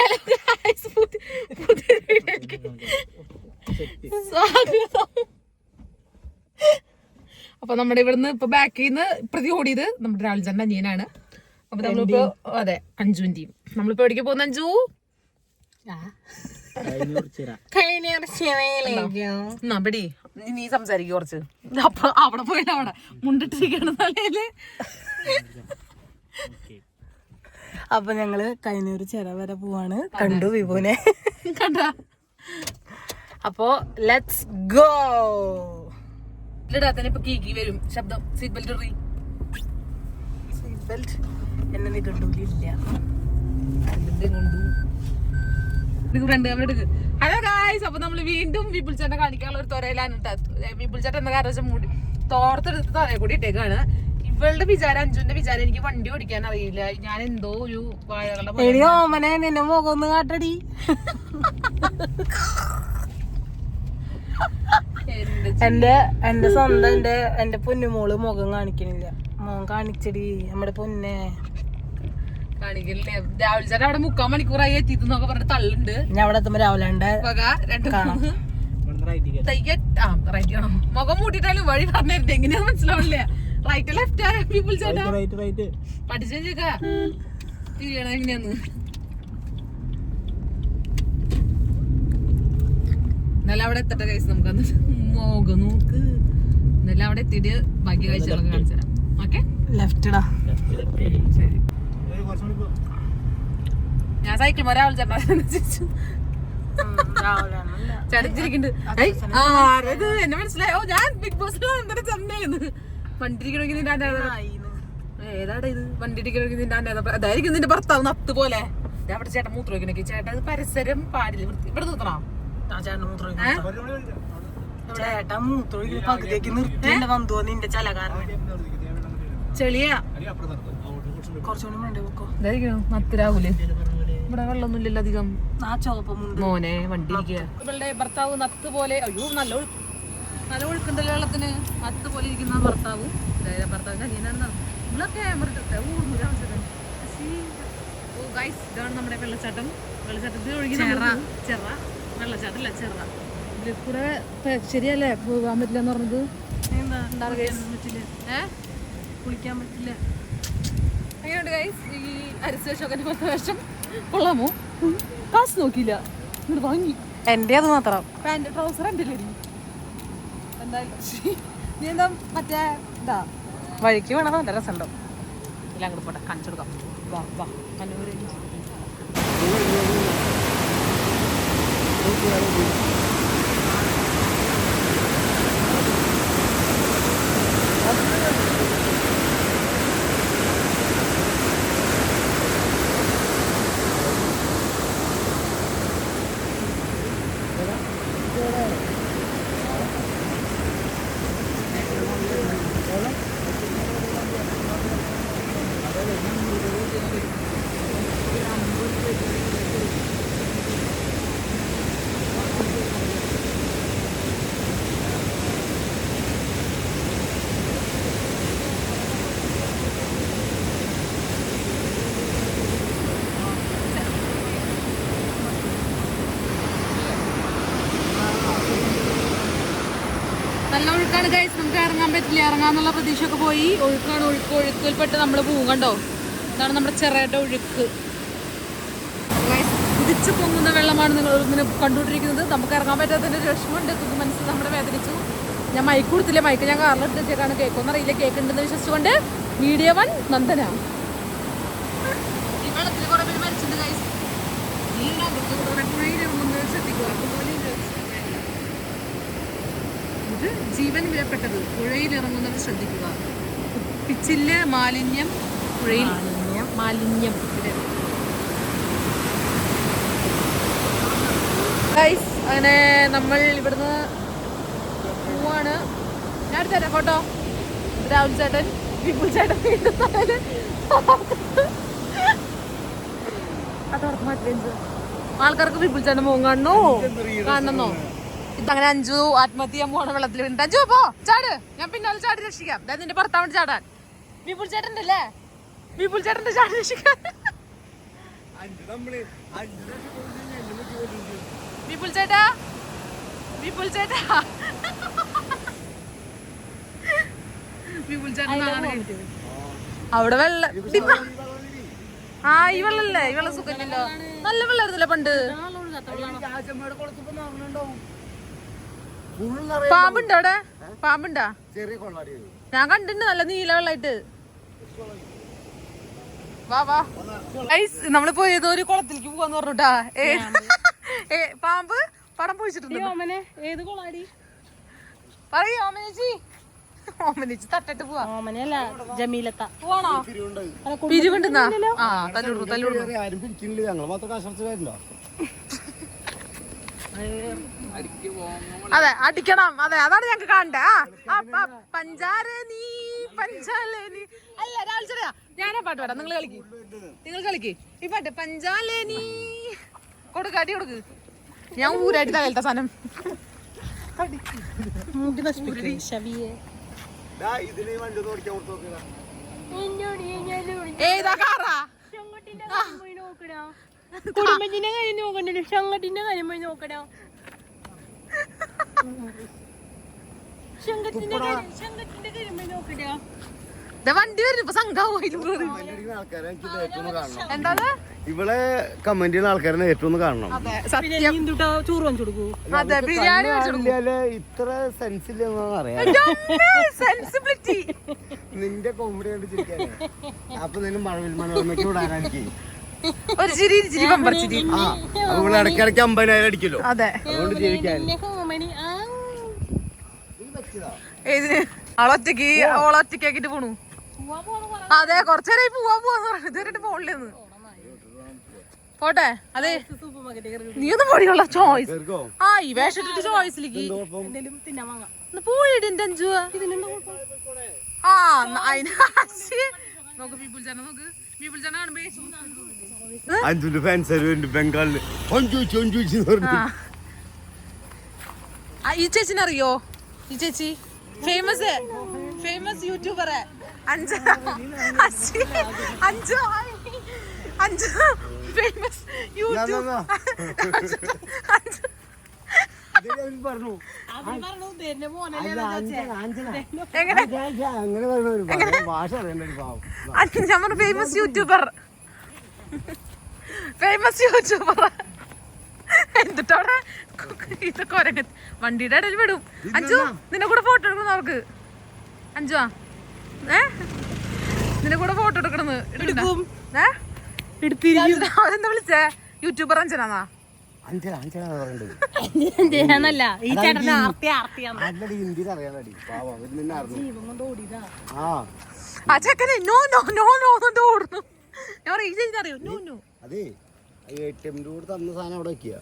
അപ്പൊ നമ്മുടെ ഇവിടുന്ന് ഇപ്പൊ ബാക്കിൽ നിന്ന് പ്രതി ഓടിയത് നമ്മുടെ രാഹുൽചന്ദ്രൻ അനിയനാണ്. അപ്പൊ നമ്മളിപ്പോ അതെ അഞ്ജുവിന്റെയും നമ്മളിപ്പോ എവിടേക്ക് പോകുന്ന അഞ്ജു? എന്നാ പെടി നീ സംസാരിക്കും കുറച്ച്. അപ്പൊ അവിടെ പോയിട്ട് അവിടെ മുണ്ടിട്ടിരിക്കണ തലയിൽ. അപ്പൊ ഞങ്ങൾ കൈനൂർ ചിറ വരെ പോവാണ്. കണ്ടു വിഭുവിനെ. കണ്ട? അപ്പോ ലെറ്റ്സ് ഗോ ഇടാത്തന്നെ ഇപ്പൊ കീക്കി വരും. ശബ്ദം സീറ്റ് ബെൽറ്റ് ഇറി സീറ്റ് ബെൽറ്റ് എന്നെ നീ കണ്ടൂലില്ല. ഹലോ ഗായ്സ് അപ്പൊ നമ്മൾ വീണ്ടും വിപുൽ ചേട്ടനെ കാണിക്കാനുള്ള ഒരു തൊരയിലാണ് വിപുൽ ചേട്ടൻ എന്താ കാരണം വെച്ചാൽ മൂടി തോർത്തെടുത്ത് തൊരയെ കൂടി ഇട്ടേക്കാണ്. ഇവളുടെ വിചാരം അഞ്ജുന്റെ വിചാരം എനിക്ക് വണ്ടി ഓടിക്കാൻ അറിയില്ല. ഞാൻ എന്തോ ഒരു വാഴകളുടെ ഓമനെ നിന്നെ മുഖം ഒന്ന് കാട്ടടി എന്റെ എന്റെ സ്വന്തം എന്റെ എന്റെ പൊന്നുമോൾ മുഖം കാണിക്കണില്ല. മോൻ കാണിച്ചടി നമ്മുടെ പൊന്നെ. രാഹുൽ ചേട്ടൻ അവിടെ മുക്കാൽ മണിക്കൂറായി എത്തിയെന്നൊക്കെ പറഞ്ഞിട്ട് തള്ളുണ്ട് ഞാൻ അവിടെ എത്തുമ്പോ രാവിലെ ഉണ്ട് വക രണ്ട് തയ്യ ആ റൈറ്റ് മുഖം മൂട്ടിട്ടാലും വഴി പറഞ്ഞിരുന്നു എങ്ങനെയാ മനസ്സിലാവില്ല റൈറ്റ് ലെഫ്റ്റ് പീപ്പിൾ ചേട്ടാ പഠിച്ചേക്ക തിരിയണം എങ്ങനെയാന്ന് എന്നാലും അവിടെ എത്തട്ടെ കൈസ് നമുക്ക് മോക നോക്ക്. എന്നാലും അവിടെ എത്തിയിട്ട് ബാക്കി കാഴ്ചകളൊക്കെ കാണിച്ചു തരാം. ഓക്കെ ലെഫ്റ്റടാ ശരി. ഞാൻ സൈക്കിൾ ഒരാൾ ചേട്ടാ ചടച്ചിരിക്കുന്നുണ്ട് ആരത് എന്നെ മനസ്സിലായോ. ഞാൻ ബിഗ് ബോസ് എന്തൊരു ചെന്നൈന്ന്. വണ്ടിരിക്കണമെങ്കിൽ നിന്റെ ആന്റെ ഏതാടാ ഇത്? വണ്ടിരിക്കണമെങ്കിൽ നിന്റെ ആന്റെ അതായിരിക്കും നിന്റെ ഭർത്താവ് നത്ത് പോലെ. അവിടെ ചേട്ടൻ മൂത്ര വയ്ക്കണൊക്കെ ചേട്ടൻ അത് പരിസരം പാടില്ല ഇവിടെ നിർത്തണോ? ചേട്ടൻ മൂത്രം ചേട്ടാ മൂത്രം പകുതിയൊക്കെ നിർത്തിന്റെ വന്നു നിന്റെ ചല കാരണം. ചെളിയാ. കുറച്ചുകൂടി വേണ്ടി വെക്കോ ഇതായിരിക്കും നത്തിരാവൂലേ ഇവിടെ വെള്ളമൊന്നുമില്ലല്ലോ അധികം. ആ ചോപ്പമുണ്ട് മോനെ വണ്ടി ഇരിക്കുക ഇവളുടെ ഭർത്താവ് നത്ത് പോലെ അയ്യോ നല്ല നല്ല ഒഴുക്കുണ്ടല്ലോ വെള്ളത്തിന്? നത്ത് പോലെ ഇരിക്കുന്ന ഭർത്താവ്. അതായത് ഭർത്താവ് നിങ്ങളൊക്കെ ഇവളൊക്കെ ഓ ഗൈസ് ഇതാണ് നമ്മുടെ വെള്ളച്ചാട്ടം. വെള്ളച്ചാട്ടത്തിൽ ഒഴുകി ചെറ. വെള്ളച്ചാട്ടം അല്ല ചെറ. ഇതിൽ കൂടെ ശരിയല്ലേ? പോകാൻ പറ്റില്ല എന്ന് പറഞ്ഞത്? എന്താ? പറ്റില്ല. ഏഹ് കുളിക്കാൻ പറ്റില്ല. അങ്ങനെയുണ്ട് ഗൈസ് ഈ അരിശേഷൊക്കെ പത്ത് വേഷം? കൊള്ളാമോ? കാശ് നോക്കിയില്ല. വാങ്ങി. എന്റെ അത് മാത്രം പാന്റ് ട്രൗസർ എന്റെ എന്തായാലും മറ്റേ ഇതാ വഴിക്ക് വേണം നല്ല രസമുണ്ടോ? ഇല്ല അങ്ങോട്ട് പോട്ടെ കാണിച്ചു കൊടുക്കാം. വാ വാ മനോഹര ഒഴുക്കാണ് ഗൈസ് നമുക്ക് ഇറങ്ങാൻ പറ്റില്ല. ഇറങ്ങാന്നുള്ള പ്രതീക്ഷയൊക്കെ പോയി. ഒഴുക്കാണ് ഒഴുക്ക് ഒഴുക്കിൽപ്പെട്ട് നമ്മൾ പോകും കണ്ടോ ഇതാണ് നമ്മുടെ ചെറുതായിട്ട് ഒഴുക്ക്. കുതിച്ചു പൊങ്ങുന്ന വെള്ളമാണ് നിങ്ങൾ ഇങ്ങനെ കണ്ടുകൊണ്ടിരിക്കുന്നത്. നമുക്ക് ഇറങ്ങാൻ പറ്റാത്തതിന്റെ ഒരു വിഷമമുണ്ട്. മനസ്സ് നമ്മുടെ വേദനിച്ചു. ഞാൻ മൈക്ക് കൊടുത്തില്ല. മൈക്ക് ഞാൻ കാറിലെടുത്ത് കേൾക്കാണ് കേക്കൊന്നും അറിയില്ല കേക്ക് ഉണ്ടെന്ന് വിശ്വസിച്ചുകൊണ്ട് വീഡിയോ വൺ നന്ദന ഈ വെള്ളത്തിൽ കുറെ പേര് മരിച്ചിട്ടുണ്ട് ഗൈസ് ഈ ലോകത്ത് കുറെ പുഴയിൽ ഒന്ന് ശ്രദ്ധിക്കുക അതുപോലെ ഇത് ഇത് ജീവൻ വിലപ്പെട്ടത് പുഴയിൽ ഇറങ്ങുന്നവർ ശ്രദ്ധിക്കുക. പിച്ചിൽ മാലിന്യം പുഴയിൽ മാലിന്യം ഗൈസ് അങ്ങനെ നമ്മൾ ഇവിടുന്ന് പോവാണ്. ഞാൻ എടുത്ത് തരാം ഫോട്ടോ രാഹുൽ ചേട്ടൻ വിപുൽ ചേട്ടൻ വീണ്ടും ആൾക്കാർക്ക് വിപുൽ ചേട്ടൻ പോകും കാണണോ കാണണമെന്നോ ഇതങ്ങനെ അഞ്ചു ആത്മഹത്യ ചെയ്യാൻ പോണ വെള്ളത്തിൽ വീണിട്ട്. അഞ്ചു പോ ചാട്. ഞാൻ പിന്നാലെ ചാടി രക്ഷിക്കാം. അതായത് നിന്റെ ഭർത്താവ് ചാടാൻ. വിപുൽ ചേട്ടന്റെ അല്ലേ വിപുൽ ചേട്ടന്റെ ചാടി രക്ഷിക്കാൻ. വിപുൽ ചേട്ടാ. വിപുൽ ചേട്ടാ. വിപുൽ ചേട്ടൻ അവിടെ വെള്ള ആ ഈ വെള്ളല്ലേ? ഈ വെള്ളം സുഖമില്ലല്ലോ. നല്ല വെള്ളമായിരുന്നല്ലോ പണ്ട്. പാമ്പുണ്ടോ അവിടെ? പാമ്പുണ്ടാ? ചെറിയ ഞാൻ കണ്ടിട്ടുണ്ട് നല്ല നീല വെള്ളായിട്ട്. വാ വാ. നമ്മളിപ്പോ ഏതോ ഒരു കുളത്തിലേക്ക് പോവാന്ന് പറഞ്ഞുട്ടാ. ഏ പാമ്പ് പടം പൊഴിച്ചിട്ടുണ്ട് ഓമനെ ഏത് കൊളാടി? പറയൂ ഓമനേച്ചി ഓമനേച്ചി തട്ടിട്ട് പോവാ. ഓമനല്ല ജമീലത്ത. പോവാണോ? പിരിവുണ്ടെന്നാ? ആ തല്ലുടു തല്ലുടു ആരും പിടിക്കുന്നില്ല ഞങ്ങൾ മാത്രം കാശ് അതെ അടിക്കണം. അതെ അതാണ് ഞങ്ങക്ക് കാണണ്ടേ. ആ, പഞ്ചാര നീ പഞ്ചാലേനി നീ. അല്ല ഒരാൾച്ചറിയാ ഞാനാ പാട്ട് പാടാം. നിങ്ങൾ കളിക്ക്. നിങ്ങൾ കളിക്ക്. ഈ പാട്ട് പഞ്ചാല നീ. കൊടുക്ക് അടി കൊടുക്ക്. ഞാൻ ഊരായിട്ട് തകലത്തെ സാധനം. ഏതാ കാറാ. കുടുംബത്തിന്റെ കാര്യം നോക്കണ്ടല്ലോ ശങ്കത്തിന്റെ കാര്യം പോയി നോക്കണോ ശങ്കത്തിന്റെ കാര്യം ശങ്കത്തിന്റെ കാര്യം പോയി നോക്കണോ ദേ വണ്ടി സംഘാവും ഇവളെ കമന്റ് ചെയ്യുന്ന ആൾക്കാരെ ഏറ്റവും കാണണം. അതെ ബിരിയാണി ഇത്ര സെൻസ് ഇല്ലെന്നാണ് അറിയാം. സെൻസിബിലിറ്റി നിന്റെ കോമഡി കണ്ട് ചിരിക്കാനേ അപ്പൊ നിന്നെ മഴവിൽ മനോരമയ്ക്ക് വിടാനായിരിക്കും. ഒരു ചിരി ചിരി പമ്പർ ചിരി. ആ. നമ്മൾ ഇടയ്ക്കിടയ്ക്ക് അമ്പതിനായിരം അടിക്കല്ലോ അതെ. അതുകൊണ്ട് ജീവിക്കാൻ. ഏതിന്? അവളൊറ്റക്ക് അവളൊറ്റക്കാക്കിട്ട് പോണു. അതെ കൊറച്ചേരായി പോവാ പോവാന്ന് പറഞ്ഞു. ഇതുവരെ പോണില്ലെന്ന് പോട്ടെ അതെ നീ ഒന്നും പൊടിയുള്ള ചോയ്സ് ആ ഈ വേഷം ഇട്ടിട്ട് ചോയ്സിലേക്ക് എന്റെ അഞ്ചു ആ. നോക്ക് പീപ്പിൾ ചാനൽ നോക്ക് പീപ്പിൾ ചാനൽ കാണുമ്പോ. അഞ്ചുന്റെ ഫാൻസ് ബംഗാളിൽ പറഞ്ഞു ആ, ഈ ചേച്ചിനെ അറിയോ ഈ ചേച്ചി? ഫേമസ് ഫേമസ് യൂട്യൂബർ അഞ്ച് അഞ്ചു അഞ്ചു ഫേമസ് യൂട്യൂബ് പറഞ്ഞു. ഞാൻ ഫേമസ് യൂട്യൂബർ ഫേമസ് യൂട്യൂബർ എന്നിട്ടവിടെ ഇതൊക്കെ ഒരങ്ങ വണ്ടിയുടെ ഇടയിൽ വിടും. അഞ്ചു നിന്നെ കൂടെ ഫോട്ടോ എടുക്കണം അവർക്ക് അഞ്ചു ആ. ഏ? നിന്നെ കൂടെ ഫോട്ടോ എടുക്കണെന്ന് അവരെന്താ വിളിച്ചേ. യൂട്യൂബർ അഞ്ചനാന്നാ ആ. ചെക്കനെ നോ നോ നോ നോ ഓടുന്നു. ഞാൻ ചേച്ചി അറിയോ? No no. അതേ എ ടി എമ്മിന്റെ കൂടെ തന്ന സാധനം അവിടെ വെക്കുക.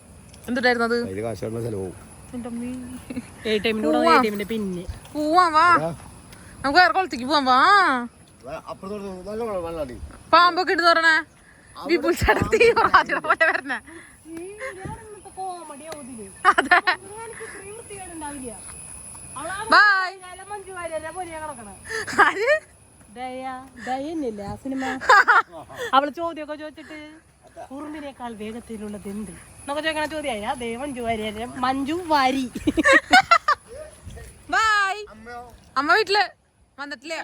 എന്തുട്ടായിരുന്നു അത്? അതിൽ കാശ് കൊണ്ട് ചെലവും പിന്നെ. പോവാം വാ. നമുക്ക് വേറെ കുളത്തേക്ക് പോവാം വാ. പാമ്പൊക്കെ ഇട്ട് തുറണേ വിപുൽ തീവ്രവാദിയുടെ പോലെ വരണേ. അതെ. ബായ് മഞ്ജു വാര്യരെ പോലെ കിടക്കണ. ദയന്നില്ല ആ സിനിമ? അവൾ ചോദ്യമൊക്കെ ചോദിച്ചിട്ട് കുറുമ്പിനേക്കാൾ വേഗത്തിലുള്ളത് എന്ത്? എന്നൊക്കെ ചോദിക്കണ ചോദ്യമായി ദേവൻ മഞ്ജു വാര്യരെ മഞ്ജു വാരി. ബായ്. അമ്മ വീട്ടിൽ വന്നിട്ടില്ലേ?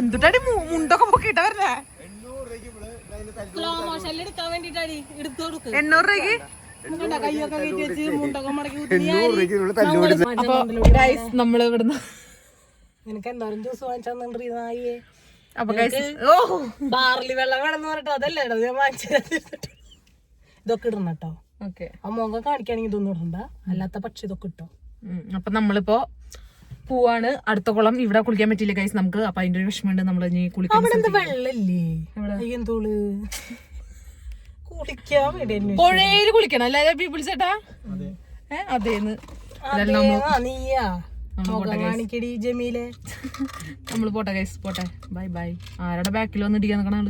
എന്തുട്ടാടി മുണ്ടൊക്കെ പൊക്കിട്ട വരുന്നേ. എണ്ണൂറ് രൂപയ്ക്ക് എണ്ണൂറ് രൂപയ്ക്ക്? അപ്പൊ ഗൈസ് നമ്മൾ ഇവിടുന്ന് നിനക്ക് എന്തോരം ജ്യൂസ് വാങ്ങിച്ചു നായിയെ. അപ്പൊ ഗൈസ് ഓ. ബാർലി വെള്ളം വേണമെന്ന് പറഞ്ഞിട്ട് അതല്ലേ ഞാൻ വാങ്ങിച്ചു ഇതൊക്കെ ഇടണം കേട്ടോ. ഓക്കെ. ആ മുഖം കാണിക്കുകയാണെങ്കിൽ ഇതൊന്നും ഇടണ്ട. അല്ലാത്ത പക്ഷെ ഇതൊക്കെ ഇട്ടോ. അപ്പൊ നമ്മളിപ്പോ പോവാണ്. അടുത്ത കുളം ഇവിടെ കുളിക്കാൻ പറ്റില്ല ഗൈസ് നമുക്ക്. അപ്പൊ അതിന്റെ ഒരു വിഷമമുണ്ട്. നമ്മൾ ഇനി കുളിക്കാൻ വെള്ളല്ലേ എന്തോൾ? കുളിക്കാൻ വേണ്ടി. പുഴയിൽ കുളിക്കണം. അല്ലേ പീപ്പിൾസ് ചേട്ടാ ഏ അതേന്ന്. അതേ, നീയാ. കാണിക്കടി ജമീലെ. നമ്മൾ പോട്ടെ ഗൈസ് പോട്ടെ. ബൈ ബൈ ആരുടെ ബാക്കിൽ വന്ന് ഇടിക്കാൻ നിൽക്കണ ആൾ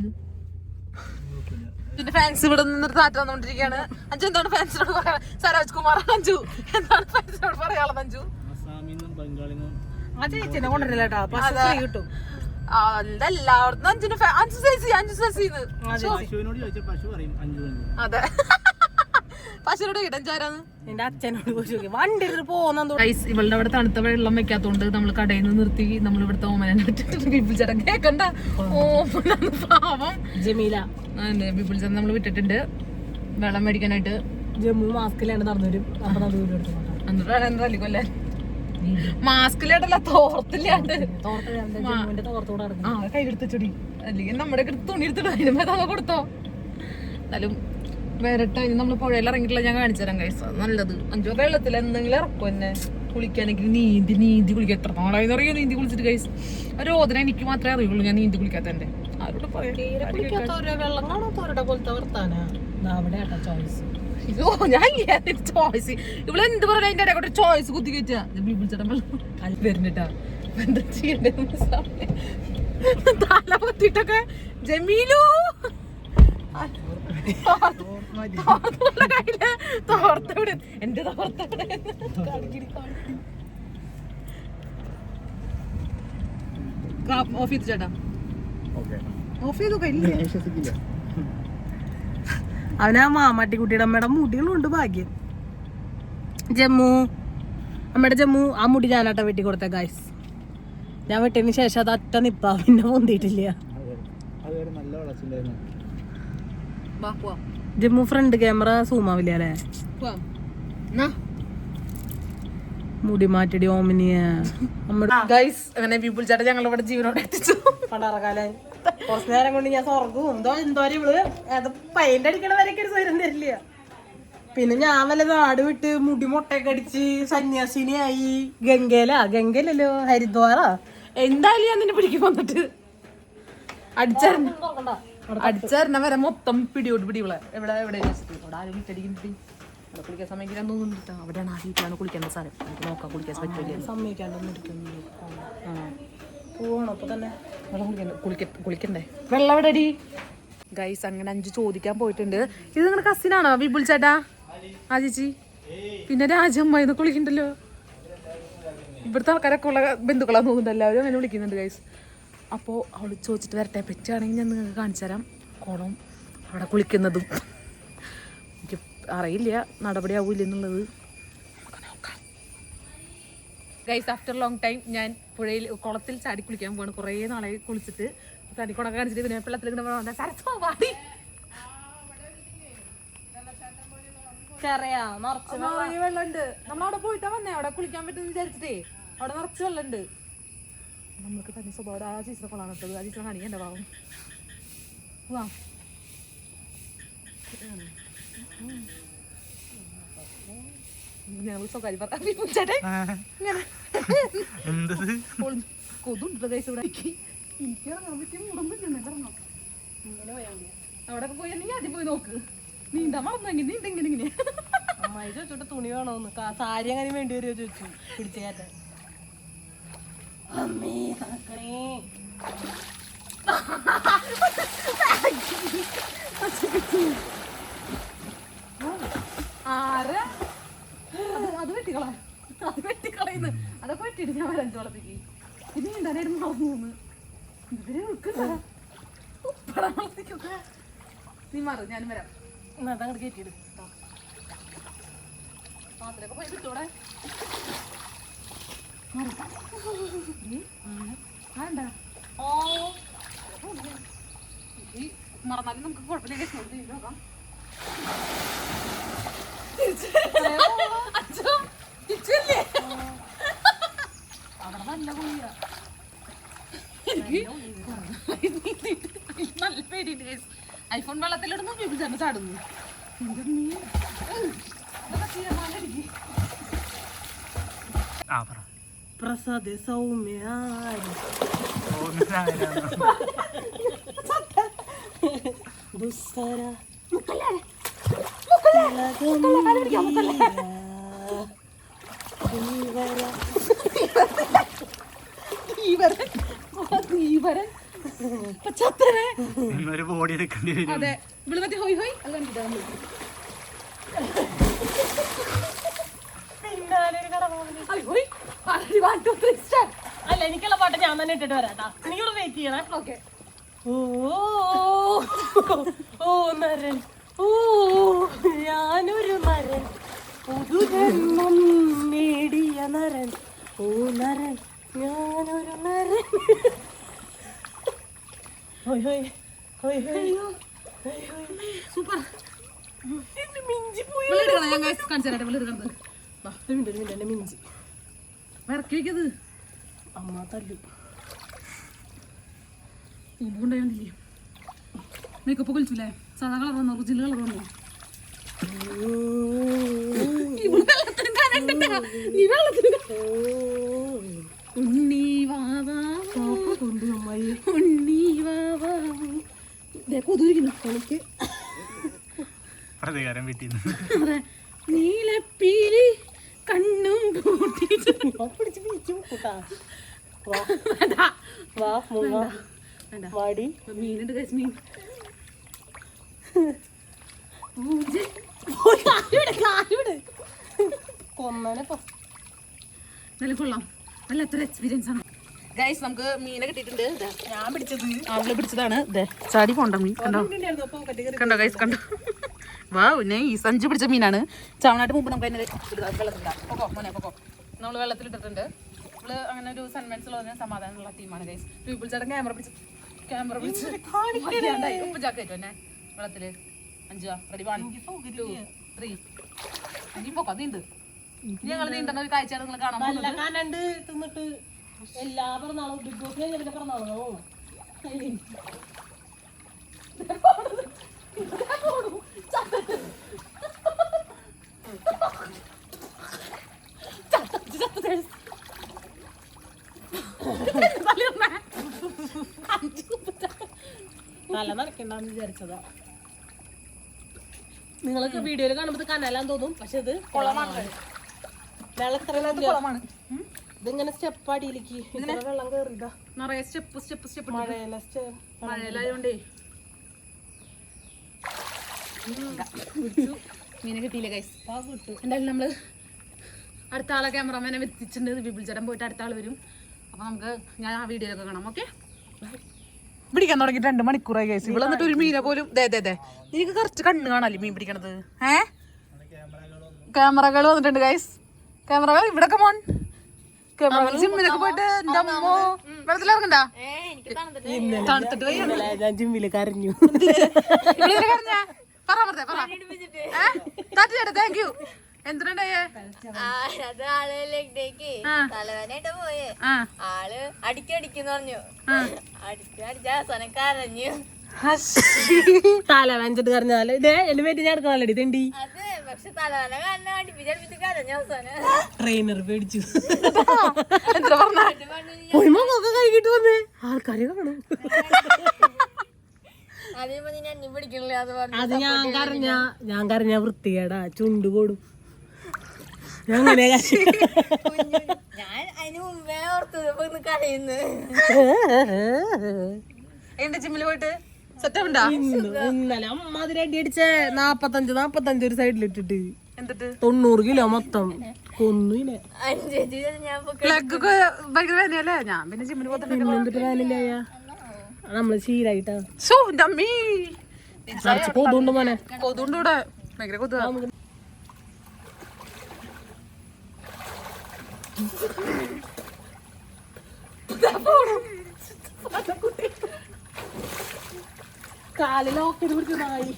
ഫാൻസ് ഇവിടെ നിന്നിട്ട് താറ്റ വന്നോണ്ടിരിക്കുകയാണ് അഞ്ചു എന്താണ് ഫാൻസിനോട് പറയാ? സരോജ് കുമാർ അഞ്ചു എന്താണ് ഫാൻസിനോട് പറയാനുള്ളത് അഞ്ചു ആ ചേച്ചിനെ കൊണ്ടുവരില്ല കേട്ടോ. കിട്ടും. എല്ലായിടത്തും അഞ്ചിന് അഞ്ചു സൈസ് അഞ്ച് സൈസിന്ന് അതെ പശുരോട് ഇടഞ്ചാരാന്ന്? എന്റെ അച്ഛനോട് പോയി ചോദിക്കും വണ്ടി പോകുന്ന ഇവളുടെ അവിടെ തണുത്ത വെള്ളം വെക്കാത്തോണ്ട് നമ്മൾ കടയിൽ നിന്ന് നിർത്തി നമ്മൾ ഇവിടുത്തെ ഓമനെ ബിബിൾ ചേട്ടൻ കേക്കണ്ട. ഓമന പാവം. ജമീല. ബിബിൾ ചേട്ടൻ നമ്മൾ വിട്ടിട്ടുണ്ട്. വെള്ളം മേടിക്കാനായിട്ട്. ജമ്മു മാസ്കിലാണ് നടന്നു വരും അപ്പൊ എടുത്തു എന്നിട്ടാണ് എന്താ കൊല്ലാൻ? മാസ്കിലായിട്ടല്ല തോർത്തില്ലാണ്ട്. ആ ചുടി അല്ലെങ്കിൽ നമ്മുടെ തുണി എടുത്തിട്ട് അതിന് കൊടുത്തോ. എന്നാലും വരട്ടെ ഇനി നമ്മൾ പുഴയിൽ ഇറങ്ങിയിട്ടില്ല ഞാൻ കാണിച്ചു തരാം കഴിച്ച നല്ലത്. അഞ്ചോ വെള്ളത്തിൽ എന്തെങ്കിലും ഇറക്കും എന്നെ. കുളിക്കാനെങ്കിൽ നീന്തി നീന്തി കുളിക്കാൻ എത്ര നാളായി അറിയോ നീന്തി കുളിച്ചിട്ട് കഴിച്ചു ഒരു ഓദന എനിക്ക് മാത്രമേ അറിയുള്ളൂ ഞാൻ നീന്തി കുളിക്കാത്തതിന്റെ. ആരോട് തീരെ ഓ ഞാൻ ചോയ്സ് ഇവിടെ എന്ത് പറയാ അതിന്റെ ഇടയ്ക്കോട്ട് കൂടെ ചോയ്സ് കുത്തി കയറ്റാ വിളിച്ചിട്ട് വരുന്നിട്ടാ എന്താ ചെയ്യണ്ടേന്ന്. തല പൊത്തിട്ടൊക്കെ ജമീലു? തോർത്തുള്ള കയ്യിൽ തോർത്തെവിടെ എന്റെ തോർത്തെവിടെ. ഓഫ് ചെയ്തു ചേട്ടാ. ഓക്കെ. ഓഫ് ചെയ്തു കയ്യിൽ വിശ്വസിക്കില്ല. അവനാ മാമാട്ടിക്കുട്ടിയുടെ അമ്മയുടെ മുടികളുണ്ട് ഭാഗ്യം. ജമ്മു അമ്മയുടെ ജമ്മു ആ മുടി ഞാനാട്ട വെട്ടി കൊടുത്ത ഗായ്സ് ഞാൻ വെട്ടിയതിന് ശേഷം അത് അറ്റ നിപ്പാ പിന്നെ പൊന്തിയിട്ടില്ല. ജമ്മു ഫ്രണ്ട് ക്യാമറ സൂമാവില്ല അല്ലേ? മുടി മാറ്റിടി ഓമിനിയ. ഗൈസ് അങ്ങനെ വിപുൽ ചേട്ടൻ ഞങ്ങളുടെ ഇവിടെ ജീവനോടെ എത്തിച്ചു. പണ്ടാറക്കാലം കുറച്ചു നേരം കൊണ്ട് ഞാൻ സ്വർഗവും എന്തോ എന്തോ ഇവൾ. അത് പൈന്റെ അടിക്കണ വരെയൊക്കെ ഒരു സ്വരം തരില്ല. പിന്നെ ഞാൻ വല്ല നാട് വിട്ട് മുടി മുട്ടയൊക്കെ അടിച്ച് സന്യാസിനിയായി. ഗംഗയിലാ? ഗംഗയിലല്ലോ. ഹരിദ്വാറാ? എന്തായാലും ഞാൻ നിന്നെ പിടിക്കും വന്നിട്ട്. അടിച്ചറിഞ്ഞ അടിച്ചറിഞ്ഞ വരെ മൊത്തം പിടിയോട് ഇവിടെ എവിടെ എവിടെ അവിടെ ആരും അവിടെ കുളിക്കാൻ സമയം തോന്നുന്നുണ്ട് അവിടെയാണ് ആ വീട്ടിലാണ് കുളിക്കേണ്ട സാധനം. നമുക്ക് നോക്കാം കുളിക്കാൻ പറ്റില്ല സമ്മതിക്കാണ്ടൊന്നും ഇരിക്കുന്നു പോവാണോ? അപ്പൊ തന്നെ വെള്ളം കുളിക്കണ്ട കുളിക്ക കുളിക്കണ്ടേ? വെള്ളം ഗൈസ് അങ്ങനെ അഞ്ച് ചോദിക്കാൻ പോയിട്ടുണ്ട്. ഇത് നിങ്ങളുടെ കസിനാണോ വിപുൽ ചേട്ടാ? ആ ചേച്ചി. പിന്നെ രാജമ്മ ഇത് കുളിക്കണ്ടല്ലോ. ഇവിടുത്തെ ആൾക്കാരൊക്കെ ഉള്ള ബന്ധുക്കളാന്ന് തോന്നുന്നുണ്ട്. എല്ലാവരും അങ്ങനെ വിളിക്കുന്നുണ്ട് ഗൈസ് അപ്പോൾ അവൾ ചോദിച്ചിട്ട് വരട്ടെ. പറ്റുകയാണെങ്കിൽ ഞാൻ നിങ്ങൾക്ക് കാണിച്ചു തരാം. കുളം അവിടെ കുളിക്കുന്നതും. എനിക്ക് അറിയില്ല. നടപടിയാവില്ല എന്നുള്ളത്. ഗൈസ് ആഫ്റ്റർ ലോങ് ടൈം ഞാൻ പുഴയിൽ കുളത്തിൽ ചാടി കുളിക്കാൻ പോവാണ്. കുറേ നാളായി കുളിച്ചിട്ട്. തടിക്കുണൊക്കെ കാണിച്ചിട്ട് പിന്നെ വെള്ളത്തിൽ ഇങ്ങനെ സരസോ നിറയെ വെള്ളമുണ്ട്. നമ്മളവിടെ പോയിട്ടാ വന്നേ. അവിടെ കുളിക്കാൻ പറ്റുന്ന വിചാരിച്ചിട്ടേ. അവിടെ നിറച്ച് വെള്ളമുണ്ട്. നമുക്ക് തന്നെ സ്വഭാവം. ആ കൊള്ളാണ് കാണിക്കണ്ട പാവം. ഞങ്ങൾ സ്വകാര്യ പറഞ്ഞു ചേട്ടൻ ഇങ്ങനെ കൊതുണ്ട് കൈസ് ഇവിടെ. എനിക്ക് ഇറങ്ങാൻ പറ്റിയ മൂടൊന്നും ഇറങ്ങാം അവിടെ പോയി നീ ആദ്യം പോയി നോക്ക്. നീന്താ മറന്നെങ്കിൽ നീന്തെങ്കിലും ഇങ്ങനെ. അമ്മായി ചോദിച്ചോട്ട് തുണി വേണോന്ന്. കാ- സാരി അങ്ങനെ വേണ്ടി വരുമോ ചോദിച്ചു. പിടിച്ചു കയറ്റാൻ അമ്മേ തണുക്കണേ. ആരാ? അത് വെട്ടിക്കള. അത് വെട്ടിക്കളയുന്നു അതൊക്കെ വെട്ടിട്ട് ഞാൻ വരാൻ ചോളത്തേക്ക്. ഇത് നീന്താനായിരുന്നു മറന്നു പോന്ന് ഇവരെ നിൽക്കണ്ട ഉപ്പടം വളർത്തിക്കൊക്കെ. നീ മാറും ഞാനും വരാം. അതങ്ങോട്ട് കയറ്റിയിടും പാത്രമൊക്കെ പോയി കിട്ടൂടെ? വേണ്ട ഓ. മറന്നാലും നമുക്ക് കുഴപ്പമില്ല. നോക്കാം അച്ഛോ തിരിച്ചല്ലേ അവിടെ നല്ല കുഴിയാ എനിക്ക് നല്ല പേടിയുണ്ട് guys. ഐഫോൺ വെള്ളത്തിലിടുന്നു വിഭജന ചാടുന്നു. എന്റെ നീ. ഇതൊക്കെ തീരുമാനടിക്ക്. ആ പറ. പ്രസാദ് സൗമ്യ ദുസ്സര. ഈവരൻ ആ, എന്നൊരു ബോഡി എടുക്കേണ്ടി വരും. അതെ. ഇവിടെ മറ്റേ ഹോയ് ഹോയ് അല്ല ഒരു അല്ല എനിക്കുള്ള പാട്ട് ഞാൻ തന്നെ ഇട്ടിട്ട് വരാട്ടാ എനിക്കൂടെ വെയിറ്റ് ചെയ്യണേ. ഓക്കെ. ഓ ഓ നരൻ. ഓ ഞാനൊരു നരൻ. പുതുജന്മം നേടിയ നരൻ. ഓ നരൻ ഞാനൊരു നരൻ. ഹോയ് ഹോയ് ഹോയ് ഹോയ് സൂപ്പർ മിഞ്ചി പോയി. ഞാൻ കാണിച്ചു തരാം വെള്ളം മിനിറ്റ് ഒരു മിനിറ്റ് എന്റെ മിഞ്ചി. ഇറക്കി അമ്മ തല്ലു. ഉണ്ടായോണ്ടില്ലേ മേക്കപ്പ് കുളിച്ചില്ലേ സാധാ കളർ വന്നു? ഒറിജിനൽ കളർ വന്നു? നീ വെള്ളത്തിന് ഉണ്ണി വാവാ കൊതുകിരിക്കുന്നു. പ്രതികാരം അതെ. നീലപ്പീലി കണ്ണും പൂട്ടിയിട്ട്. ഞാൻ പിടിച്ച് പിടിച്ചു വാ. വാ മുങ്ങ വേണ്ട. വാടി. ഇപ്പൊ മീനുണ്ട് കഴിച്ച് മീൻ. പൂജ. കൊന്നനെ പോ. നല്ല കൊള്ളാം. നല്ല എത്ര എക്സ്പീരിയൻസ് ആണ്. ഗൈസ് നമുക്ക് മീനെ കിട്ടിയിട്ടുണ്ട്. ഞാൻ പിടിച്ചത്. അവൾ പിടിച്ചതാണ്. ദേ, ചാടി പോണ്ട മീൻ. കണ്ടോ? കണ്ടോ ഗൈസ് കണ്ടോ? വാ പിന്നെ ഈ സഞ്ചി പിടിച്ച മീനാണ്. ചാവണായിട്ട് മുമ്പ് നമുക്ക് അതിനെ വെള്ളത്തിലിടാം പൊക്കോ മോനെ പൊക്കോ. നമ്മൾ വെള്ളത്തിലിട്ടിട്ടുണ്ട് നമ്മൾ അങ്ങനെ ഒരു ഉള്ള സമാധാനമുള്ള ടീമാണ് ഗൈസ് പീപ്പിൾ ചേട്ടൻ ക്യാമറ പിടിച്ച് ക്യാമറ പിടിച്ച്. ഉപ്പ് എന്നെ. വെള്ളത്തിൽ. അഞ്ചാ റെഡി വൺ ടു ത്രീ ഇനി പൊക്കോ നീണ്ട് ഞങ്ങൾ നീണ്ടുന്ന ഒരു കാഴ്ച നിങ്ങൾ കാണാൻ എല്ലാ പിറന്നാളും ബിഗ് ബോസ് കഴിഞ്ഞിട്ട് പിറന്നാളോ നല്ല നടക്കണ്ടെന്ന് വിചാരിച്ചതാ. നിങ്ങൾക്ക് വീഡിയോയിൽ കാണുമ്പോൾ കനലാന്ന് തോന്നും പക്ഷെ ഇത് കൊളമാണ് വെള്ളം കുളമാണ് ഇതിങ്ങനെ സ്റ്റെപ്പ് അടിയിലേക്ക് ഇങ്ങനെ വെള്ളം കയറിയതാ നിറയെ സ്റ്റെപ്പ് സ്റ്റെപ്പ് സ്റ്റെപ്പ് മഴയില സ്റ്റെപ്പ് മഴയിലായോണ്ടേ മീനെ കിട്ടിയില്ല കൈസ് കിട്ടും എന്തായാലും നമ്മൾ അടുത്ത ആളെ ക്യാമറമാനെ എത്തിച്ചിട്ടുണ്ട്. വിപുൽ ചേട്ടൻ പോയിട്ട് അടുത്ത ആൾ വരും. അപ്പൊ നമുക്ക് ഞാൻ ആ വീഡിയോയിലൊക്കെ കാണാം ഓക്കെ പിടിക്കാൻ തുടങ്ങി രണ്ട് മണിക്കൂറായി ഗൈസ് ഇവിടെ എന്നിട്ട് ഒരു മീനെ പോലും ദേ ദേ ദേ. എനിക്ക് കുറച്ച് കണ്ണ് കാണാല്ലേ മീൻ പിടിക്കണത്? ഏ? ക്യാമറകൾ വന്നിട്ടുണ്ട് കൈസ് ക്യാമറകൾ ഇവിടെ കമോൺ ക്യാമറകൾ ജിമ്മിലൊക്കെ പോയിട്ട് എന്റെ അമ്മോ വെള്ളത്തിലിറങ്ങണ്ട തണുത്തിട്ട് വയ്യ. ഞാൻ ജിമ്മിൽ കരഞ്ഞു. ഇതിൽ പറ പറ. താറ്റ് ചേട്ടാ, thank you. എന്തിനുണ്ടായേ? അത് ആൾ ലെഗ്ഡേക്ക് ആ. തലവേനായിട്ട് പോയേ. ആൾ അടിക്കടിക്കുന്നു പറഞ്ഞു. അടിച്ചു അടിച്ച് അടിച്ച അവസാനം കരഞ്ഞു. തല വെഞ്ചിട്ട് കറിഞ്ഞാൽ ഇതേ പേര് ഞാൻ എടുക്കാനല്ലടി തെണ്ടി അത് പക്ഷെ തലവേന കാരണം അടുപ്പിച്ചടുപ്പിച്ച് കരഞ്ഞു അവസാനം. ട്രെയിനർ പേടിച്ചു? ഒഴിമൊക്കെ കൈകിട്ട് വന്നേ. ആൾക്കാരെ കാണും. അതേ ഞാൻ കരഞ്ഞ ഞാൻ കരഞ്ഞ വൃത്തികേടാ. ചുണ്ട് പോടും. അങ്ങനെ ഞാൻ അതിന് മുമ്പേ ഓർത്തത് ഇപ്പൊ ഇന്ന് കരയുന്നു. എന്റെ ജിമ്മിൽ പോയിട്ട്? സെറ്റപ്പ് ഇന്നലെ അമ്മാതിരി അടി അടിച്ച നാപ്പത്തഞ്ച് നാപ്പത്തഞ്ച് ഒരു സൈഡിലിട്ടിട്ട് എന്നിട്ട് തൊണ്ണൂറ് കിലോ മൊത്തം. കൊന്നുമില്ല അഞ്ചേച്ചി ഞാൻ ഇപ്പൊ ലെഗ് ഒക്കെ ഭയങ്കര വേദനയല്ലേ ഞാൻ പിന്നെ ജിമ്മിൽ പോയിട്ട് എന്നിട്ട് വേനില്ലായ നമ്മൾ ശീലായിട്ടാ. സോ നിറച്ച് കൊതുണ്ട് മോനെ. കൊതുണ്ട് ഇവിടെ. ഭയങ്കര കൊതുക കാലിലൊക്കെ പിടിച്ചതായി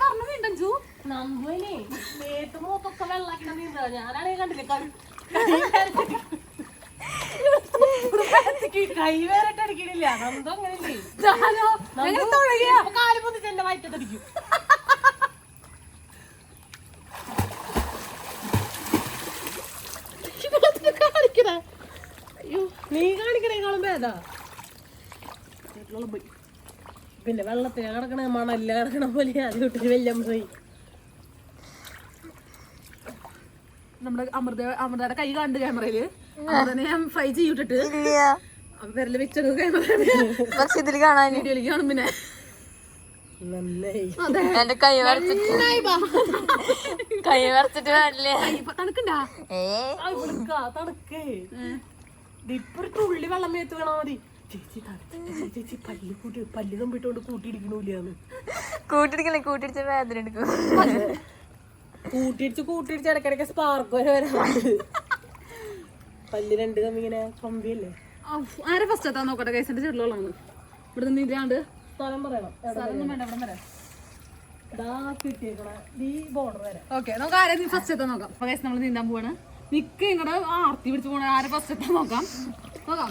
പറഞ്ഞു വീണ്ടു നമ്പുവിനെ മേത്ത് മൂത്തൊക്കെ വെള്ളാക്കി നീന്താ ഞാനാണെ കണ്ടില്ല? കൈ കൈ വേറിട്ട് അടിക്കണില്ല. നന്ദു അങ്ങനെയല്ലേ കാൽ പൊന്നിച്ച് എന്റെ വയറ്റത്തടിക്കും നീ കാണിക്കണേക്കാളും ഭേദാ പോയി പിന്നെ വെള്ളത്തിൽ കിടക്കണ മണല്ല കിടക്കണ പോലെ അത് വിട്ടിട്ട് വെല്ലം പോയി. നമ്മുടെ അമൃത അമൃതയുടെ കൈ കണ്ട് ക്യാമറയിൽ. അമൃതനെ ഞാൻ ഫ്രൈ ചെയ്തിട്ടിട്ട്. വിരൽ വെച്ചത് പക്ഷെ ഇതിൽ കാണാൻ. വീഡിയോയിലേക്ക് കാണും പിന്നെ. എന്റെ കൈ വരച്ചിട്ട്. കൈ വരച്ചിട്ട് പാടില്ലേ തണുക്കണ്ടാ? തണുക്കേ. ഇപ്പൊ ഒരു തുള്ളി വെള്ളം മേത്ത് വേണോ മതി. ചേച്ചി തണുത്ത ചേച്ചി പല്ല് കൂട്ടി പല്ല് കമ്പിട്ടോണ്ട് കൂട്ടിയിടിക്കണൂലെന്ന് കൂട്ടിടിക്കണേ കൂട്ടിടിച്ച വേദന എടുക്കും. കൂട്ടിയിടിച്ച് കൂട്ടിയിടിച്ച് ഇടയ്ക്കിടയ്ക്ക് സ്പാർക്ക് വരെ വരാറുണ്ട്. പല്ല് രണ്ട് കമ്മി ഇങ്ങനെ കമ്പിയല്ലേ? ആരെ ഫസ്റ്റ് എത്താൻ നോക്കട്ടെ ഗൈസിന്റെ ചെടികളാണ് ഇവിടെ നിന്ന് ഇല്ലാണ്ട്. സ്ഥലം പറയണം സ്ഥലമൊന്നും വേണ്ട ഇവിടെ വരെ. ഇതാ കിട്ടിയേക്കണ ഈ ബോർഡർ വരെ. ഓക്കെ നമുക്ക് ആരെ ഫസ്റ്റ് എത്താൻ നോക്കാം? അപ്പൊ നമ്മൾ നീന്താൻ പോവാണ്. നിക്ക് ഇങ്ങോട്ട് ആർത്തി പിടിച്ച് പോണ ആരെ ഫസ്റ്റ് എത്താൻ നോക്കാം? നോക്കാം.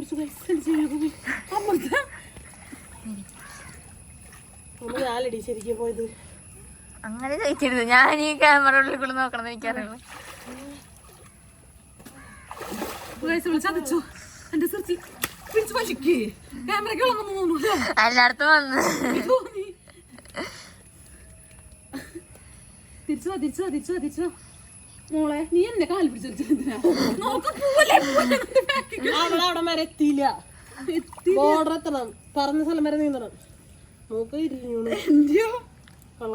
അങ്ങനെ ചോദിക്കരുത്. ഞാൻ ഈ ക്യാമറ ഉള്ളിൽ കൂടെ നോക്കണം എനിക്കറിയുള്ളൂ. എല്ലായിടത്തും വന്ന്. തിരിച്ചു തിരിച്ചു തിരിച്ചു തിരിച്ചു. മോളെ നീ എന്നെ കാൽ വരെ എത്തിയില്ല. എത്തി. ബോർഡർ എത്തണം. പറഞ്ഞ സ്ഥലം വരെ നീന്തണം. നോക്ക് ഇരിഞ്ഞു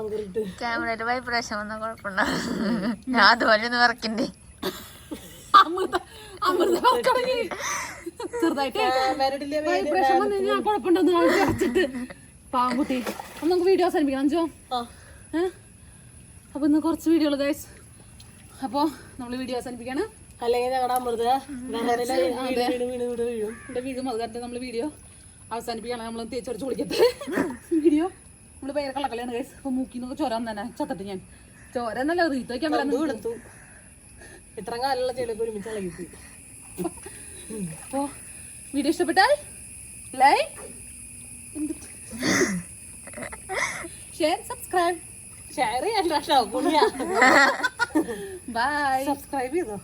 കയറിട്ട് ക്യാമറയുടെ വൈബ്രേഷൻ വന്നാൽ കുഴപ്പമുണ്ടാവും ഞാൻ അതുപോലെ ഒന്ന് വിറക്കണ്ടേ അമൃത അമൃത തുടങ്ങി ചെറുതായിട്ട് വൈബ്രേഷൻ വന്നു ഞാൻ കുഴപ്പമുണ്ടെന്ന് വിചാരിച്ചിട്ട്. നമുക്ക് വീഡിയോ അവസാനിപ്പിക്കണം അഞ്ചോ? ഏഹ് അപ്പൊ ഇന്ന് കുറച്ച് വീഡിയോകൾ ഗൈസ് അപ്പോ നമ്മൾ വീഡിയോ അവസാനിപ്പിക്കാണ്. അല്ലെങ്കിൽ വീട് വീട് വീട് വീഴും. അത് കാരണം നമ്മൾ വീഡിയോ അവസാനിപ്പിക്കാണ് നമ്മൾ തേച്ചൊടിച്ച് കുളിക്കട്ടെ വീഡിയോ നമ്മൾ പേരെ കളക്കലാണ് കേസ് അപ്പൊ മൂക്കിന്നൊക്കെ ചോര തന്നെ. ചത്തിട്ട് ഞാൻ. ചോര എന്നല്ല റീത്ത് വയ്ക്കാൻ പറയാൻ എടുത്തു ഇത്ര കാലുള്ള ചെടിയൊക്കെ ഒരുമിച്ച് ഇളകിപ്പോയി അപ്പോ വീഡിയോ ഇഷ്ടപ്പെട്ടാൽ ലൈക്ക് ഷെയർ സബ്സ്ക്രൈബ് ഷെയർ ചെയ്യണ്ട കേട്ടോ ബൈ സബ്സ്ക്രൈബ് ചെയ്തോ?